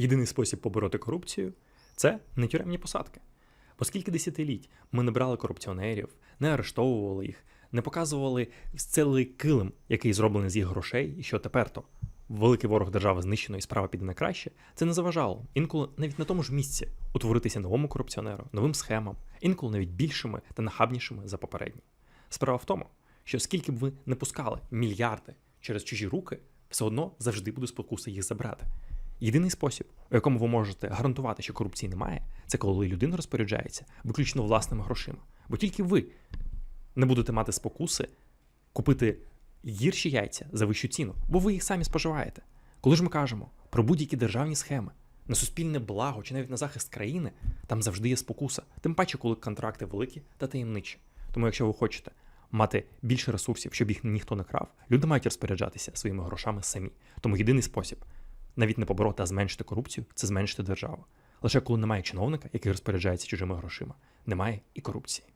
Єдиний спосіб побороти корупцію це не тюремні посадки. Оскільки десятиліть ми не брали корупціонерів, не арештовували їх, не показували цілий килим, який зроблений з їх грошей, і що тепер то великий ворог держави знищено і справа піде на краще, це не заважало інколи навіть на тому ж місці утворитися новому корупціонеру, новим схемам, інколи навіть більшими та нахабнішими за попередні. Справа в тому, що скільки б ви не пускали мільярди через чужі руки, все одно завжди буде спокуса їх забрати. Єдиний спосіб, у якому ви можете гарантувати, що корупції немає, це коли людина розпоряджається виключно власними грошима. Бо тільки ви не будете мати спокуси купити гірші яйця за вищу ціну, бо ви їх самі споживаєте. Коли ж ми кажемо про будь-які державні схеми на суспільне благо чи навіть на захист країни, там завжди є спокуса, тим паче, коли контракти великі та таємничі. Тому, якщо ви хочете мати більше ресурсів, щоб їх ніхто не крав, люди мають розпоряджатися своїми грошами самі. Тому єдиний спосіб навіть не побороти, а зменшити корупцію це зменшити державу. Лише коли немає чиновника, який розпоряджається чужими грошима, немає і корупції.